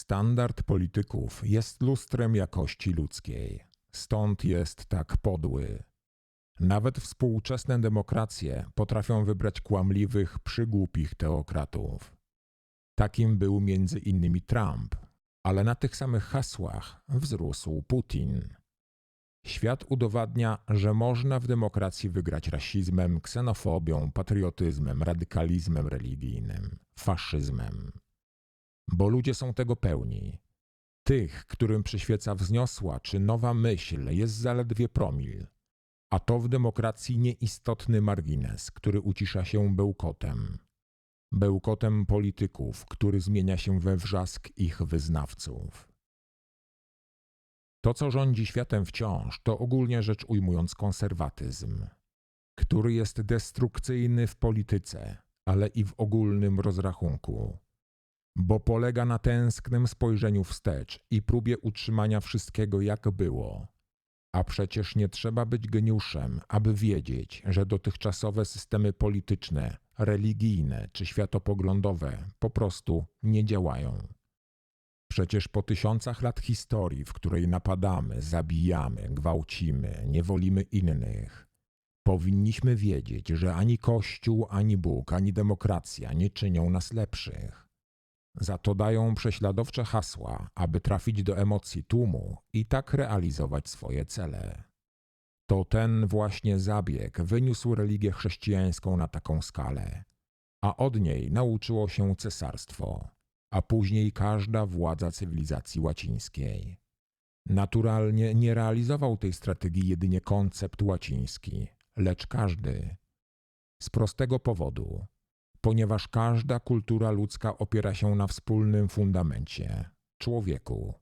Standard polityków jest lustrem jakości ludzkiej. Stąd jest tak podły. Nawet współczesne demokracje potrafią wybrać kłamliwych, przygłupich teokratów. Takim był między innymi Trump, ale na tych samych hasłach wzrósł Putin. Świat udowadnia, że można w demokracji wygrać rasizmem, ksenofobią, patriotyzmem, radykalizmem religijnym, faszyzmem. Bo ludzie są tego pełni. Tych, którym przyświeca wzniosła czy nowa myśl, jest zaledwie promil, a to w demokracji nieistotny margines, który ucisza się bełkotem. Bełkotem polityków, który zmienia się we wrzask ich wyznawców. To, co rządzi światem wciąż, to ogólnie rzecz ujmując konserwatyzm, który jest destrukcyjny w polityce, ale i w ogólnym rozrachunku, bo polega na tęsknym spojrzeniu wstecz i próbie utrzymania wszystkiego jak było. A przecież nie trzeba być geniuszem, aby wiedzieć, że dotychczasowe systemy polityczne, religijne czy światopoglądowe po prostu nie działają. Przecież po tysiącach lat historii, w której napadamy, zabijamy, gwałcimy, niewolimy innych, powinniśmy wiedzieć, że ani Kościół, ani Bóg, ani demokracja nie czynią nas lepszych. Za to dają prześladowcze hasła, aby trafić do emocji tłumu i tak realizować swoje cele. To ten właśnie zabieg wyniósł religię chrześcijańską na taką skalę, a od niej nauczyło się cesarstwo a później każda władza cywilizacji łacińskiej. Naturalnie nie realizował tej strategii jedynie koncept łaciński, lecz każdy. Z prostego powodu, ponieważ każda kultura ludzka opiera się na wspólnym fundamencie człowieku,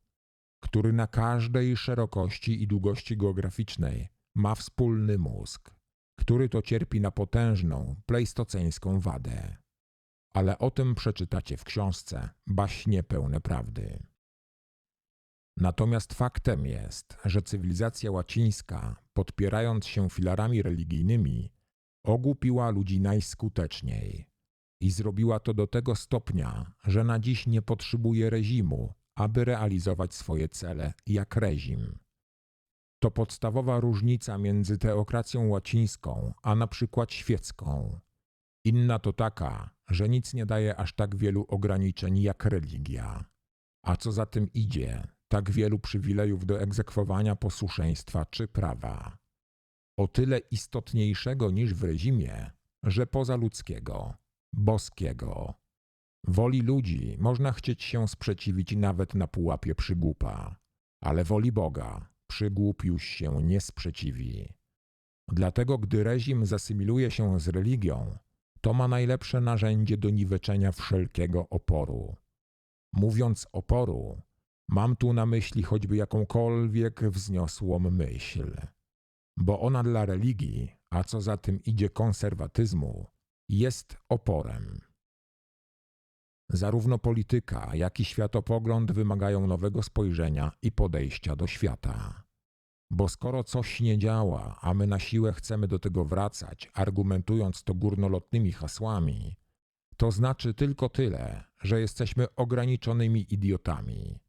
który na każdej szerokości i długości geograficznej ma wspólny mózg, który to cierpi na potężną, pleistoceńską wadę ale o tym przeczytacie w książce Baśnie pełne prawdy. Natomiast faktem jest, że cywilizacja łacińska, podpierając się filarami religijnymi, ogłupiła ludzi najskuteczniej i zrobiła to do tego stopnia, że na dziś nie potrzebuje reżimu, aby realizować swoje cele jak reżim. To podstawowa różnica między teokracją łacińską a na przykład świecką. Inna to taka, że nic nie daje aż tak wielu ograniczeń jak religia, a co za tym idzie, tak wielu przywilejów do egzekwowania posłuszeństwa czy prawa. O tyle istotniejszego niż w reżimie, że poza ludzkiego, boskiego, woli ludzi można chcieć się sprzeciwić nawet na pułapie przygłupa, ale woli Boga przygłup już się nie sprzeciwi. Dlatego gdy reżim zasymiluje się z religią, to ma najlepsze narzędzie do niweczenia wszelkiego oporu. Mówiąc oporu, mam tu na myśli choćby jakąkolwiek wzniosłą myśl, bo ona dla religii, a co za tym idzie konserwatyzmu, jest oporem. Zarówno polityka, jak i światopogląd wymagają nowego spojrzenia i podejścia do świata. Bo skoro coś nie działa, a my na siłę chcemy do tego wracać, argumentując to górnolotnymi hasłami, to znaczy tylko tyle, że jesteśmy ograniczonymi idiotami.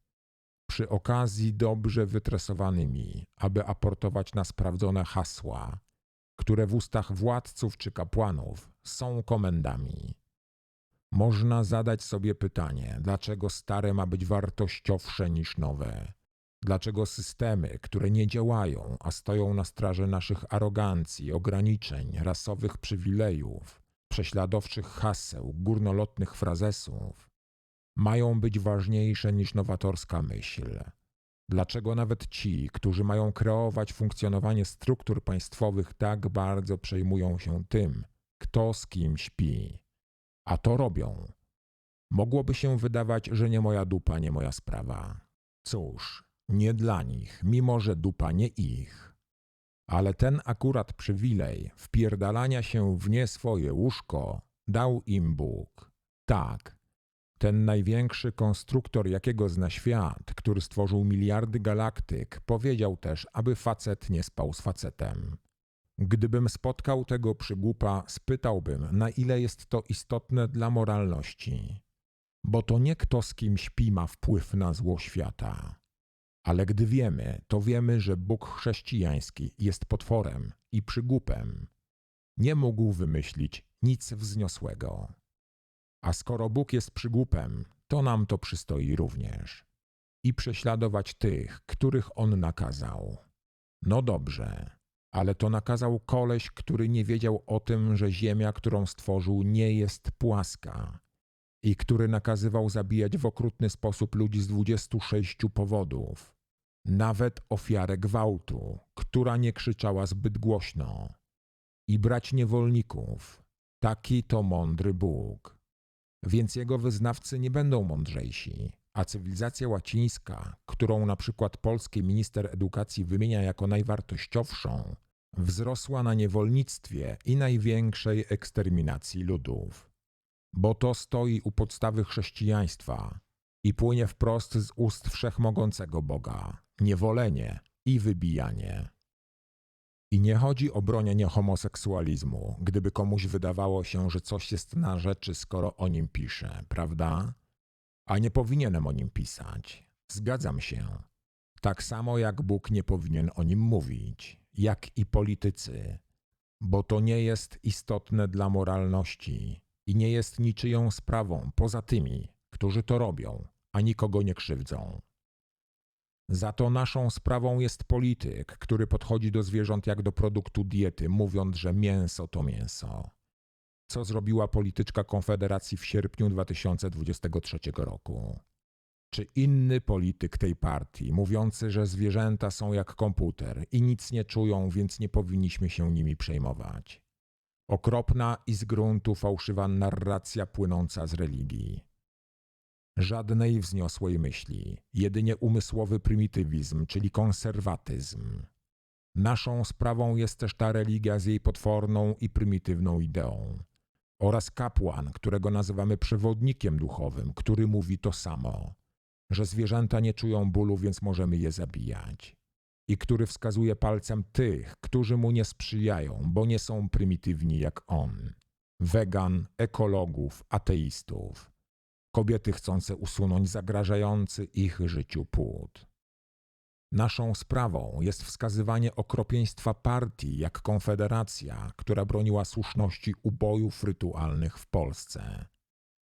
Przy okazji dobrze wytresowanymi, aby aportować na sprawdzone hasła, które w ustach władców czy kapłanów są komendami. Można zadać sobie pytanie, dlaczego stare ma być wartościowsze niż nowe Dlaczego systemy, które nie działają, a stoją na straży naszych arogancji, ograniczeń, rasowych przywilejów, prześladowczych haseł, górnolotnych frazesów, mają być ważniejsze niż nowatorska myśl? Dlaczego nawet ci, którzy mają kreować funkcjonowanie struktur państwowych, tak bardzo przejmują się tym, kto z kim śpi? A to robią. Mogłoby się wydawać, że nie moja dupa, nie moja sprawa. Cóż, nie dla nich, mimo że dupa nie ich. Ale ten akurat przywilej wpierdalania się w nie swoje łóżko dał im Bóg. Tak, ten największy konstruktor, jakiego zna świat, który stworzył miliardy galaktyk, powiedział też, aby facet nie spał z facetem. Gdybym spotkał tego przygłupa, spytałbym, na ile jest to istotne dla moralności. bo to nie kto z kim śpi ma wpływ na zło świata. Ale gdy wiemy, to wiemy, że Bóg chrześcijański jest potworem i przygłupem. Nie mógł wymyślić nic wzniosłego. A skoro Bóg jest przygłupem, to nam to przystoi również. I prześladować tych, których On nakazał. No dobrze, ale to nakazał koleś, który nie wiedział o tym, że ziemia, którą stworzył, nie jest płaska i który nakazywał zabijać w okrutny sposób ludzi z 26 powodów. Nawet ofiarę gwałtu, która nie krzyczała zbyt głośno. I brać niewolników. Taki to mądry Bóg. Więc jego wyznawcy nie będą mądrzejsi, a cywilizacja łacińska, którą na przykład polski minister edukacji wymienia jako najwartościowszą, wzrosła na niewolnictwie i największej eksterminacji ludów. Bo to stoi u podstawy chrześcijaństwa i płynie wprost z ust wszechmogącego Boga niewolenie i wybijanie. I nie chodzi o bronienie homoseksualizmu, gdyby komuś wydawało się, że coś jest na rzeczy, skoro o nim pisze, prawda? A nie powinienem o nim pisać. Zgadzam się. Tak samo jak Bóg nie powinien o nim mówić, jak i politycy, bo to nie jest istotne dla moralności i nie jest niczyją sprawą poza tymi, którzy to robią, a nikogo nie krzywdzą. Za to naszą sprawą jest polityk, który podchodzi do zwierząt jak do produktu diety, mówiąc, że mięso to mięso. Co zrobiła polityczka Konfederacji w sierpniu 2023 roku? Czy inny polityk tej partii, mówiący, że zwierzęta są jak komputer i nic nie czują, więc nie powinniśmy się nimi przejmować? Okropna i z gruntu fałszywa narracja płynąca z religii. Żadnej wzniosłej myśli, jedynie umysłowy prymitywizm, czyli konserwatyzm. Naszą sprawą jest też ta religia z jej potworną i prymitywną ideą. Oraz kapłan, którego nazywamy przewodnikiem duchowym, który mówi to samo, że zwierzęta nie czują bólu, więc możemy je zabijać. I który wskazuje palcem tych, którzy mu nie sprzyjają, bo nie są prymitywni jak on. Wegan, ekologów, ateistów kobiety chcące usunąć zagrażający ich życiu płód. Naszą sprawą jest wskazywanie okropieństwa partii jak Konfederacja, która broniła słuszności ubojów rytualnych w Polsce,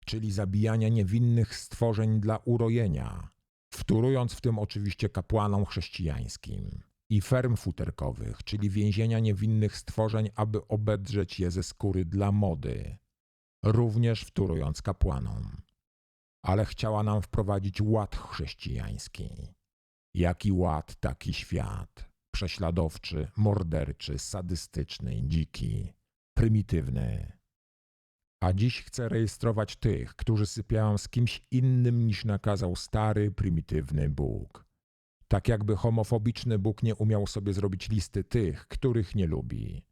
czyli zabijania niewinnych stworzeń dla urojenia, wtórując w tym oczywiście kapłanom chrześcijańskim, i ferm futerkowych, czyli więzienia niewinnych stworzeń, aby obedrzeć je ze skóry dla mody, również wtórując kapłanom ale chciała nam wprowadzić ład chrześcijański. Jaki ład, taki świat. Prześladowczy, morderczy, sadystyczny, dziki, prymitywny. A dziś chcę rejestrować tych, którzy sypiają z kimś innym niż nakazał stary, prymitywny Bóg. Tak jakby homofobiczny Bóg nie umiał sobie zrobić listy tych, których nie lubi.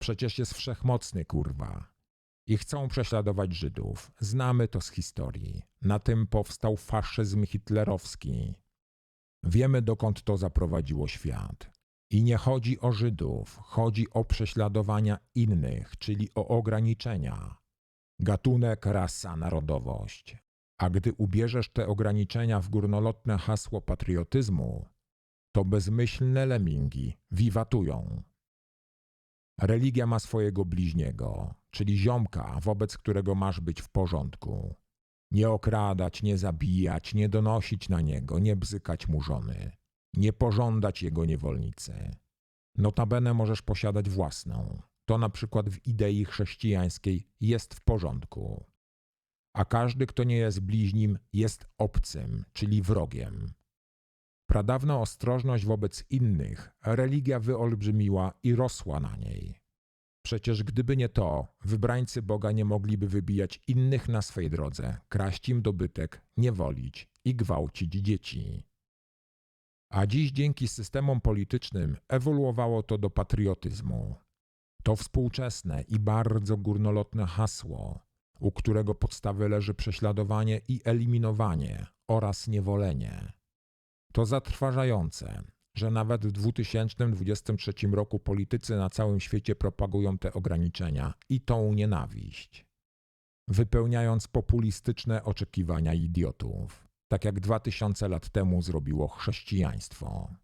Przecież jest wszechmocny, kurwa i chcą prześladować Żydów. Znamy to z historii. Na tym powstał faszyzm hitlerowski. Wiemy, dokąd to zaprowadziło świat. I nie chodzi o Żydów, chodzi o prześladowania innych, czyli o ograniczenia. Gatunek, rasa, narodowość. A gdy ubierzesz te ograniczenia w górnolotne hasło patriotyzmu, to bezmyślne lemingi wiwatują. Religia ma swojego bliźniego, czyli ziomka, wobec którego masz być w porządku. Nie okradać, nie zabijać, nie donosić na niego, nie bzykać mu żony, nie pożądać jego niewolnicy. Notabene możesz posiadać własną. To na przykład w idei chrześcijańskiej jest w porządku. A każdy, kto nie jest bliźnim, jest obcym, czyli wrogiem. Pradawna ostrożność wobec innych religia wyolbrzymiła i rosła na niej. Przecież gdyby nie to, wybrańcy Boga nie mogliby wybijać innych na swej drodze, kraść im dobytek, niewolić i gwałcić dzieci. A dziś dzięki systemom politycznym ewoluowało to do patriotyzmu. To współczesne i bardzo górnolotne hasło, u którego podstawy leży prześladowanie i eliminowanie oraz niewolenie. To zatrważające, że nawet w 2023 roku politycy na całym świecie propagują te ograniczenia i tą nienawiść. wypełniając populistyczne oczekiwania idiotów, tak jak dwa tysiące lat temu zrobiło chrześcijaństwo.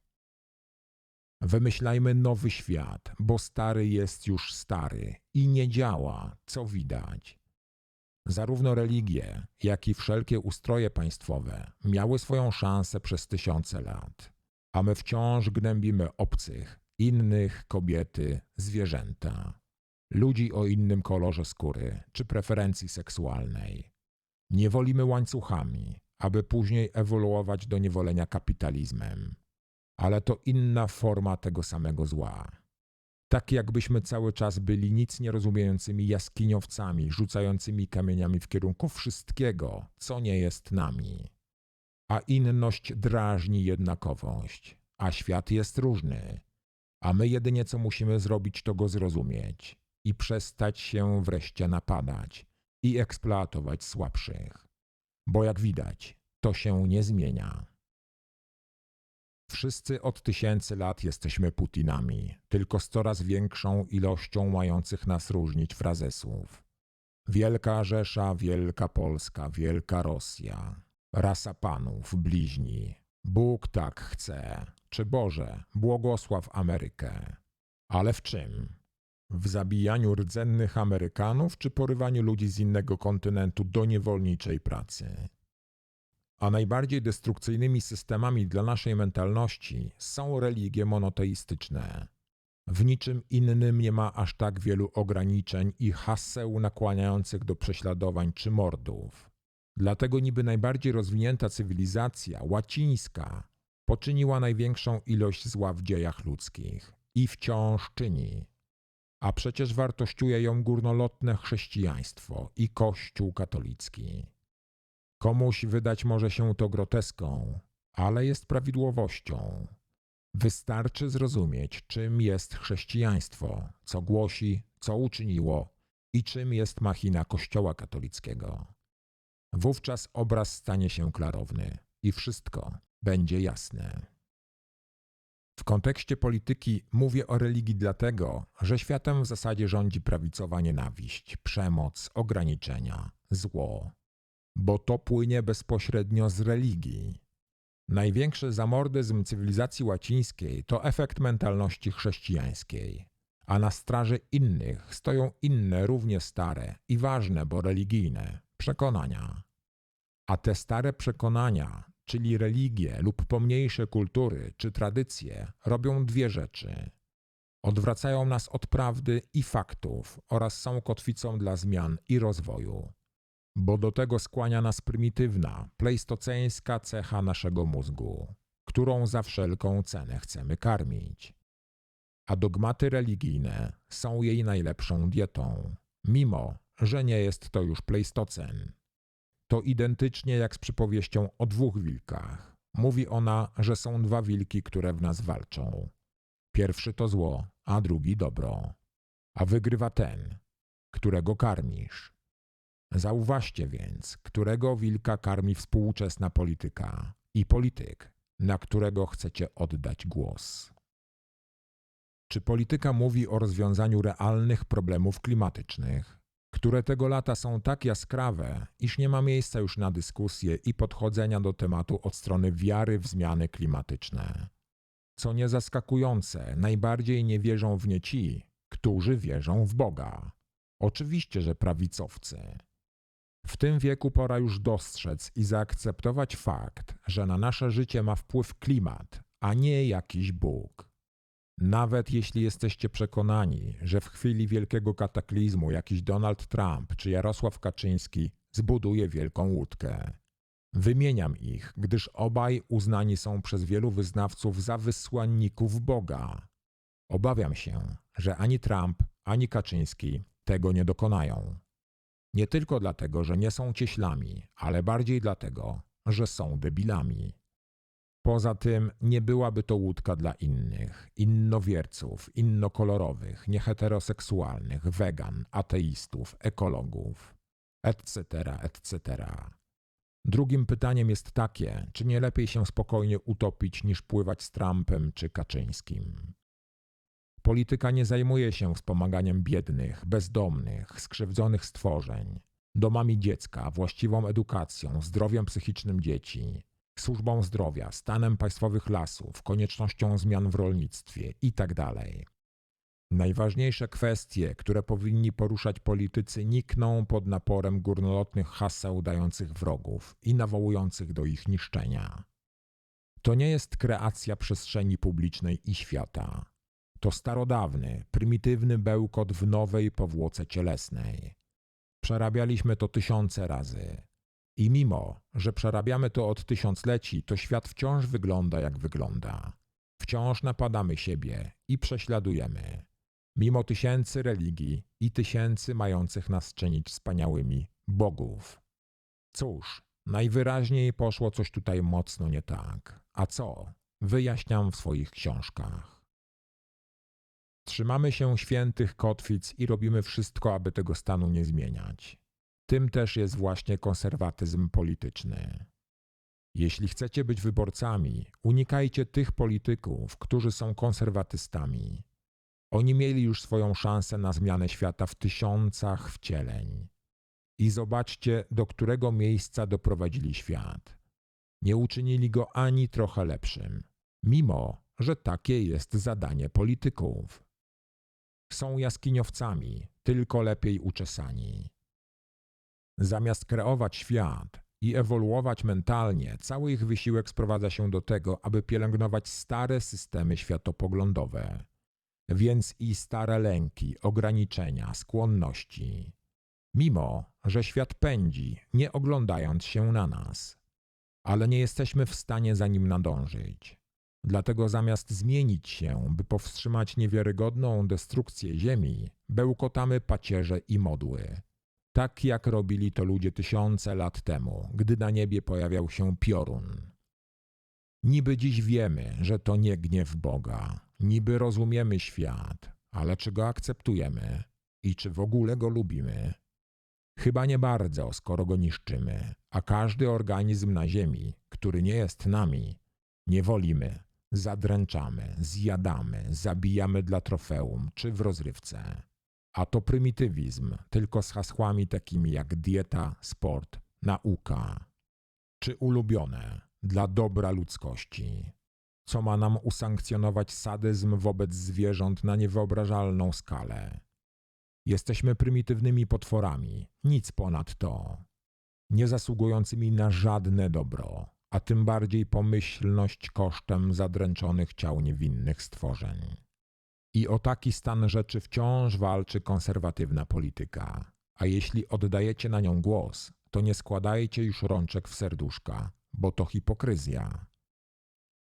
Wymyślajmy nowy świat, bo stary jest już stary i nie działa, co widać. Zarówno religie, jak i wszelkie ustroje państwowe miały swoją szansę przez tysiące lat, a my wciąż gnębimy obcych, innych, kobiety, zwierzęta, ludzi o innym kolorze skóry czy preferencji seksualnej. Nie wolimy łańcuchami, aby później ewoluować do niewolenia kapitalizmem ale to inna forma tego samego zła. Tak jakbyśmy cały czas byli nic nie rozumiejącymi jaskiniowcami, rzucającymi kamieniami w kierunku wszystkiego, co nie jest nami. A inność drażni jednakowość, a świat jest różny, a my jedynie co musimy zrobić, to go zrozumieć i przestać się wreszcie napadać i eksploatować słabszych. Bo jak widać, to się nie zmienia. Wszyscy od tysięcy lat jesteśmy Putinami, tylko z coraz większą ilością mających nas różnić frazesów. Wielka Rzesza, Wielka Polska, Wielka Rosja, rasa panów, bliźni. Bóg tak chce, czy Boże, błogosław Amerykę. Ale w czym? W zabijaniu rdzennych Amerykanów, czy porywaniu ludzi z innego kontynentu do niewolniczej pracy? A najbardziej destrukcyjnymi systemami dla naszej mentalności są religie monoteistyczne. W niczym innym nie ma aż tak wielu ograniczeń i haseł nakłaniających do prześladowań czy mordów. Dlatego niby najbardziej rozwinięta cywilizacja, łacińska, poczyniła największą ilość zła w dziejach ludzkich i wciąż czyni. A przecież wartościuje ją górnolotne chrześcijaństwo i Kościół katolicki. Komuś wydać może się to groteską, ale jest prawidłowością. Wystarczy zrozumieć, czym jest chrześcijaństwo, co głosi, co uczyniło i czym jest machina Kościoła katolickiego. Wówczas obraz stanie się klarowny i wszystko będzie jasne. W kontekście polityki mówię o religii dlatego, że światem w zasadzie rządzi prawicowa nienawiść, przemoc, ograniczenia, zło, bo to płynie bezpośrednio z religii. Największy zamordyzm cywilizacji łacińskiej to efekt mentalności chrześcijańskiej, a na straży innych stoją inne, równie stare i ważne, bo religijne przekonania. A te stare przekonania, czyli religie lub pomniejsze kultury czy tradycje, robią dwie rzeczy. Odwracają nas od prawdy i faktów oraz są kotwicą dla zmian i rozwoju bo do tego skłania nas prymitywna, pleistoceńska cecha naszego mózgu, którą za wszelką cenę chcemy karmić. A dogmaty religijne są jej najlepszą dietą, mimo że nie jest to już pleistocen. To identycznie jak z przypowieścią o dwóch wilkach. Mówi ona, że są dwa wilki, które w nas walczą. Pierwszy to zło, a drugi dobro. A wygrywa ten, którego karmisz. Zauważcie więc, którego wilka karmi współczesna polityka i polityk, na którego chcecie oddać głos. Czy polityka mówi o rozwiązaniu realnych problemów klimatycznych, które tego lata są tak jaskrawe, iż nie ma miejsca już na dyskusje i podchodzenia do tematu od strony wiary w zmiany klimatyczne? Co nie zaskakujące, najbardziej nie wierzą w nie ci, którzy wierzą w Boga. Oczywiście, że prawicowcy. W tym wieku pora już dostrzec i zaakceptować fakt, że na nasze życie ma wpływ klimat, a nie jakiś Bóg. Nawet jeśli jesteście przekonani, że w chwili wielkiego kataklizmu jakiś Donald Trump czy Jarosław Kaczyński zbuduje wielką łódkę. Wymieniam ich, gdyż obaj uznani są przez wielu wyznawców za wysłanników Boga. Obawiam się, że ani Trump, ani Kaczyński tego nie dokonają. Nie tylko dlatego, że nie są cieślami, ale bardziej dlatego, że są debilami. Poza tym nie byłaby to łódka dla innych, innowierców, innokolorowych, nieheteroseksualnych, wegan, ateistów, ekologów, etc., etc. Drugim pytaniem jest takie, czy nie lepiej się spokojnie utopić niż pływać z Trumpem czy Kaczyńskim. Polityka nie zajmuje się wspomaganiem biednych, bezdomnych, skrzywdzonych stworzeń. domami dziecka, właściwą edukacją, zdrowiem psychicznym dzieci, służbą zdrowia, stanem państwowych lasów, koniecznością zmian w rolnictwie itd. Najważniejsze kwestie, które powinni poruszać politycy, nikną pod naporem górnolotnych haseł dających wrogów i nawołujących do ich niszczenia. To nie jest kreacja przestrzeni publicznej i świata. To starodawny, prymitywny bełkot w nowej powłoce cielesnej. Przerabialiśmy to tysiące razy. I mimo, że przerabiamy to od tysiącleci, to świat wciąż wygląda jak wygląda. Wciąż napadamy siebie i prześladujemy. Mimo tysięcy religii i tysięcy mających nas czynić wspaniałymi bogów. Cóż, najwyraźniej poszło coś tutaj mocno nie tak. A co? Wyjaśniam w swoich książkach. Trzymamy się świętych kotwic i robimy wszystko, aby tego stanu nie zmieniać. Tym też jest właśnie konserwatyzm polityczny. Jeśli chcecie być wyborcami, unikajcie tych polityków, którzy są konserwatystami. Oni mieli już swoją szansę na zmianę świata w tysiącach wcieleń. I zobaczcie, do którego miejsca doprowadzili świat. Nie uczynili go ani trochę lepszym, mimo że takie jest zadanie polityków. Są jaskiniowcami, tylko lepiej uczesani. Zamiast kreować świat i ewoluować mentalnie, cały ich wysiłek sprowadza się do tego, aby pielęgnować stare systemy światopoglądowe, więc i stare lęki, ograniczenia, skłonności. Mimo, że świat pędzi, nie oglądając się na nas, ale nie jesteśmy w stanie za nim nadążyć. Dlatego zamiast zmienić się, by powstrzymać niewiarygodną destrukcję Ziemi, bełkotamy pacierze i modły. Tak jak robili to ludzie tysiące lat temu, gdy na niebie pojawiał się piorun. Niby dziś wiemy, że to nie gniew Boga, niby rozumiemy świat, ale czy go akceptujemy? I czy w ogóle go lubimy? Chyba nie bardzo, skoro go niszczymy, a każdy organizm na Ziemi, który nie jest nami, nie wolimy, zadręczamy, zjadamy, zabijamy dla trofeum czy w rozrywce. A to prymitywizm, tylko z hasłami takimi jak dieta, sport, nauka. Czy ulubione dla dobra ludzkości, co ma nam usankcjonować sadyzm wobec zwierząt na niewyobrażalną skalę. Jesteśmy prymitywnymi potworami, nic ponad to, nie zasługującymi na żadne dobro, a tym bardziej pomyślność kosztem zadręczonych ciał niewinnych stworzeń. I o taki stan rzeczy wciąż walczy konserwatywna polityka. A jeśli oddajecie na nią głos, to nie składajcie już rączek w serduszka, bo to hipokryzja.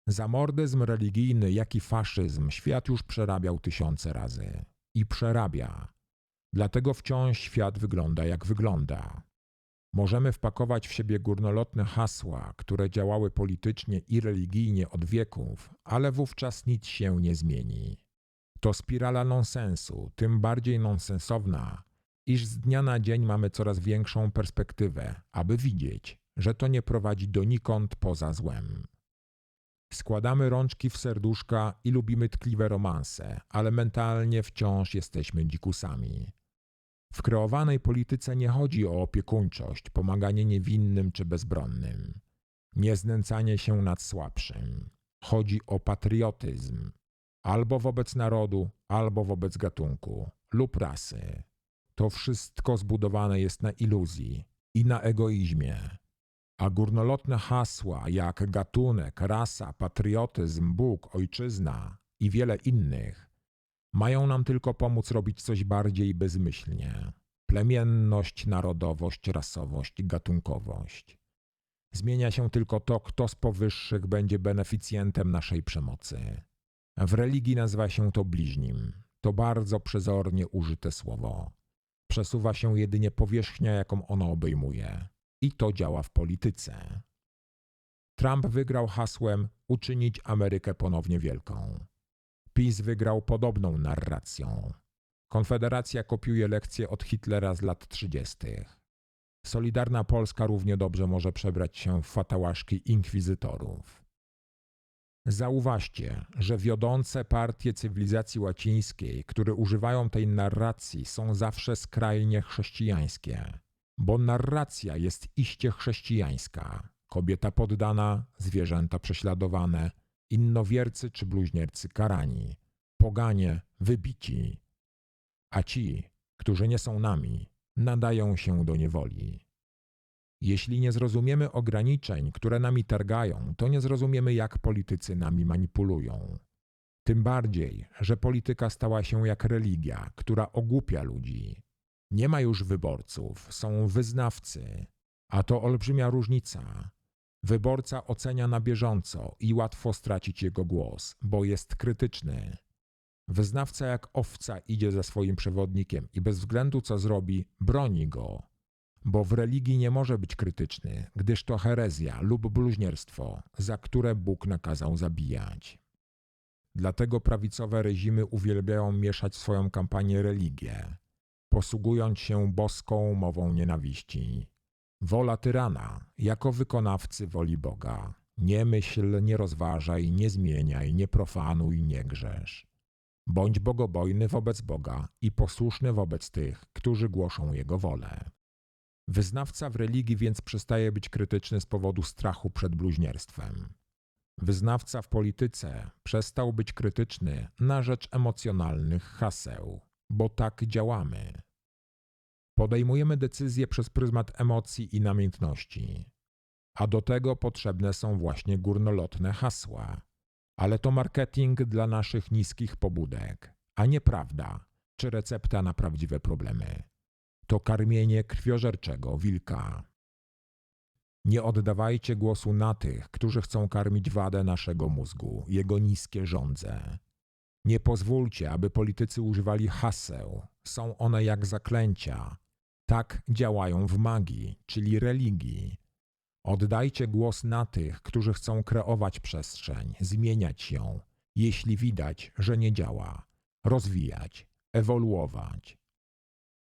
Zamordyzm religijny, jak i faszyzm świat już przerabiał tysiące razy. I przerabia. Dlatego wciąż świat wygląda jak wygląda. Możemy wpakować w siebie górnolotne hasła, które działały politycznie i religijnie od wieków, ale wówczas nic się nie zmieni. To spirala nonsensu, tym bardziej nonsensowna, iż z dnia na dzień mamy coraz większą perspektywę, aby widzieć, że to nie prowadzi donikąd poza złem. Składamy rączki w serduszka i lubimy tkliwe romanse, ale mentalnie wciąż jesteśmy dzikusami. W kreowanej polityce nie chodzi o opiekuńczość, pomaganie niewinnym czy bezbronnym, nie znęcanie się nad słabszym. Chodzi o patriotyzm, albo wobec narodu, albo wobec gatunku lub rasy. To wszystko zbudowane jest na iluzji i na egoizmie. A górnolotne hasła jak gatunek, rasa, patriotyzm, Bóg, ojczyzna i wiele innych mają nam tylko pomóc robić coś bardziej bezmyślnie. Plemienność, narodowość, rasowość, gatunkowość. Zmienia się tylko to, kto z powyższych będzie beneficjentem naszej przemocy. W religii nazywa się to bliźnim. To bardzo przezornie użyte słowo. Przesuwa się jedynie powierzchnia, jaką ono obejmuje. I to działa w polityce. Trump wygrał hasłem uczynić Amerykę ponownie wielką. PiS wygrał podobną narracją. Konfederacja kopiuje lekcje od Hitlera z lat 30. Solidarna Polska równie dobrze może przebrać się w fatałaszki inkwizytorów. Zauważcie, że wiodące partie cywilizacji łacińskiej, które używają tej narracji, są zawsze skrajnie chrześcijańskie. bo narracja jest iście chrześcijańska. Kobieta poddana, zwierzęta prześladowane, innowiercy czy bluźniercy karani, poganie wybici. A ci, którzy nie są nami, nadają się do niewoli. Jeśli nie zrozumiemy ograniczeń, które nami targają, to nie zrozumiemy, jak politycy nami manipulują. Tym bardziej, że polityka stała się jak religia, która ogłupia ludzi. Nie ma już wyborców, są wyznawcy, a to olbrzymia różnica. Wyborca ocenia na bieżąco i łatwo stracić jego głos, bo jest krytyczny. Wyznawca jak owca idzie za swoim przewodnikiem i bez względu co zrobi, broni go. Bo w religii nie może być krytyczny, gdyż to herezja lub bluźnierstwo, za które Bóg nakazał zabijać. Dlatego prawicowe reżimy uwielbiają mieszać w swoją kampanię religię, posługując się boską mową nienawiści. Wola tyrana, jako wykonawcy woli Boga. Nie myśl, nie rozważaj, nie zmieniaj, nie profanuj, nie grzesz. Bądź bogobojny wobec Boga i posłuszny wobec tych, którzy głoszą Jego wolę. Wyznawca w religii więc przestaje być krytyczny z powodu strachu przed bluźnierstwem. Wyznawca w polityce przestał być krytyczny na rzecz emocjonalnych haseł, bo tak działamy. Podejmujemy decyzje przez pryzmat emocji i namiętności, a do tego potrzebne są właśnie górnolotne hasła. Ale to marketing dla naszych niskich pobudek, a nie prawda czy recepta na prawdziwe problemy. To karmienie krwiożerczego wilka. Nie oddawajcie głosu na tych, którzy chcą karmić wadę naszego mózgu, jego niskie żądze. Nie pozwólcie, aby politycy używali haseł. Są one jak zaklęcia. Tak działają w magii, czyli religii. Oddajcie głos na tych, którzy chcą kreować przestrzeń, zmieniać ją, jeśli widać, że nie działa, rozwijać, ewoluować.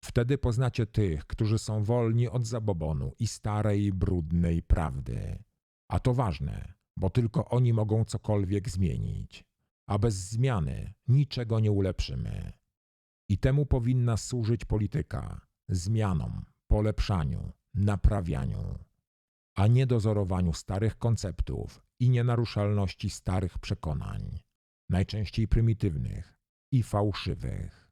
Wtedy poznacie tych, którzy są wolni od zabobonu i starej, brudnej prawdy. A to ważne, bo tylko oni mogą cokolwiek zmienić, a bez zmiany niczego nie ulepszymy. I temu powinna służyć polityka zmianom, polepszaniu, naprawianiu, a nie dozorowaniu starych konceptów i nienaruszalności starych przekonań, najczęściej prymitywnych i fałszywych.